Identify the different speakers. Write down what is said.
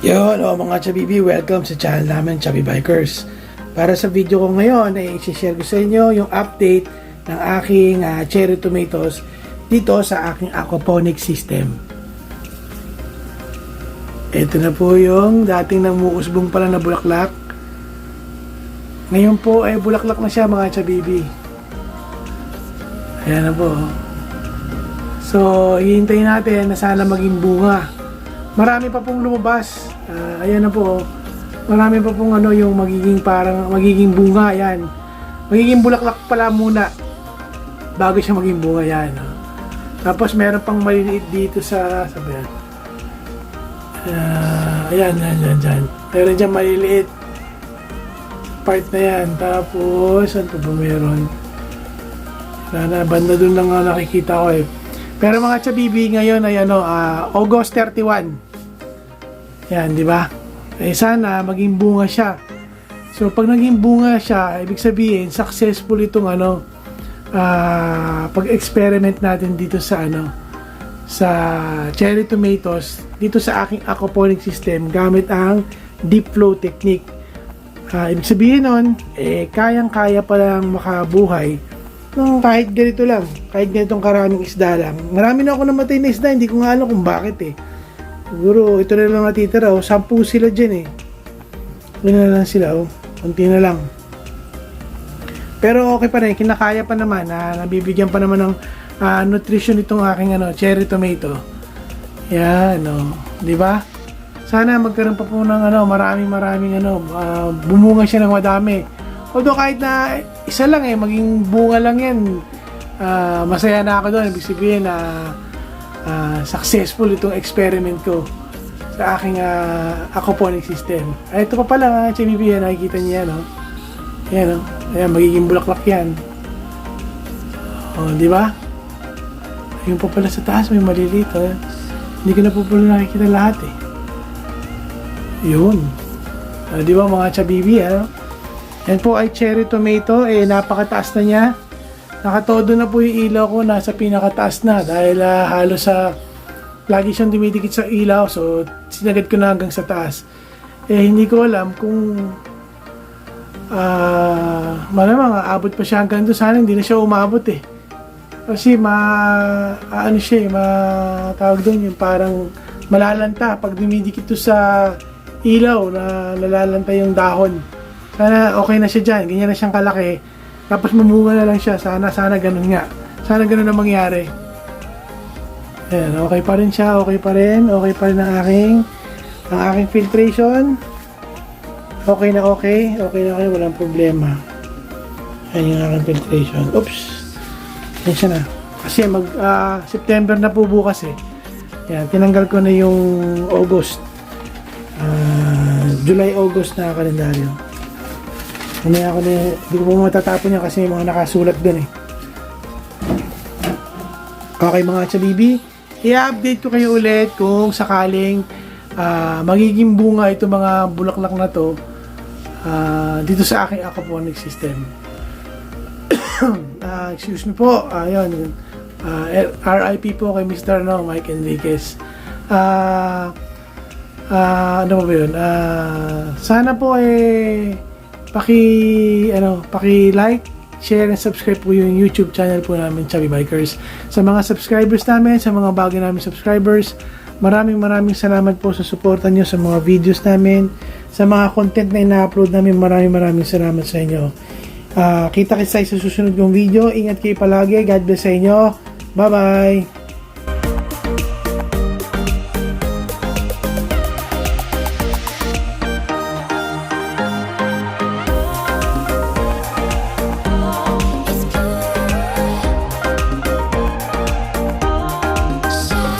Speaker 1: Yon, o mga Chabibi, welcome sa channel namin, Chabi Bikers. Para sa video ko ngayon, ay i-share ko sa inyo yung update ng aking ah, cherry tomatoes dito sa aking aquaponic system. Ito na po yung dating namuusbong pala na bulaklak. Ngayon po ay bulaklak na siya mga Chabibi. Ayan na po. So, hihintayin natin na sana maging bunga. Marami pa pong lumabas. Ah, ayan na po. Marami pa pong ano yung magiging parang magiging bunga yan. Magiging bulaklak pala muna bago siya maging bunga yan. no? Tapos meron pang maliliit dito sa sabi yan. Ah, ayan, ayan, ayan, dyan. Meron dyan maliliit part na yan. Tapos, ano pa ba meron? Sana, banda dun lang nakikita ko eh. Pero mga chabibi ngayon ay ano, ah, August 31. Yan, di ba? Eh sana maging bunga siya. So pag naging bunga siya, ibig sabihin successful itong ano ah, pag-experiment natin dito sa ano sa cherry tomatoes dito sa aking aquaponic system gamit ang deep flow technique. Ah, ibig sabihin nun, eh, kayang-kaya pa lang makabuhay nung kahit ganito lang, kahit ganitong karaming isda lang. Marami na ako namatay na isda, hindi ko nga alam kung bakit eh. Siguro, ito na lang natitira, oh. Sampu sila dyan eh. Ano na lang sila, oh. Kunti na lang. Pero okay pa rin, kinakaya pa naman, na nabibigyan pa naman ng ah, nutrition itong aking ano, cherry tomato. Yan, no. Di ba? Sana magkaroon pa po ng ano, maraming maraming ano, ah, bumunga siya ng madami. Although kahit na isa lang eh, maging bunga lang yan, ah, masaya na ako doon. Ibig sabihin na ah, successful itong experiment ko sa aking ah, aquaponic system. Ay, ito pa pala, uh, CBB, yan, nakikita niya yan, no? Yan, no? Ayan, magiging bulaklak yan. O, di ba? Ayun pa pala sa taas, may maliliit, oh. Hindi ko na po pala nakikita lahat, eh. Yun. Ah, di ba, mga chabibi, ano? Yan po ay cherry tomato, eh, napakataas na niya. Nakatodo na po yung ilaw ko, nasa pinakataas na dahil ah, halos sa lagi siyang dumidikit sa ilaw, so sinagad ko na hanggang sa taas. Eh, hindi ko alam kung ah malamang aabot pa siya hanggang doon. Sana hindi na siya umabot eh. Kasi ma, ano siya eh, ma, tawag doon yung parang malalanta pag dumidikit to sa ilaw na nalalanta yung dahon. Sana okay na siya dyan, ganyan na siyang kalaki. Tapos mamunga na lang siya, sana, sana ganun nga. Sana ganun na mangyari. Ayan, okay pa rin siya, okay pa rin, okay pa rin ang aking, ang aking filtration. Okay na okay, okay na okay, walang problema. Ayan yung aking filtration. Oops! Ayan siya na. Kasi mag, ah, September na po bukas eh. Ayan, tinanggal ko na yung August. Ah, July, August na kalendaryo. Mamaya ako na, hindi ko po matatapon yan kasi may mga nakasulat dun eh. Okay mga chabibi, i-update ko kayo ulit kung sakaling ah, magiging bunga ito mga bulaklak na to ah, dito sa aking aquaponic system. Ah, excuse me po, ayun, uh, RIP po kay Mr. No, Mike Enriquez. Ah, ah, ano ba yun? Ah, sana po eh paki ano, paki like, share and subscribe po yung YouTube channel po namin Chubby Bikers. Sa mga subscribers namin, sa mga bago namin subscribers, maraming maraming salamat po sa suporta nyo sa mga videos namin, sa mga content na ina-upload namin, maraming maraming salamat sa inyo. Ah, kita kita sa susunod kong video. Ingat kayo palagi. God bless sa inyo. Bye-bye.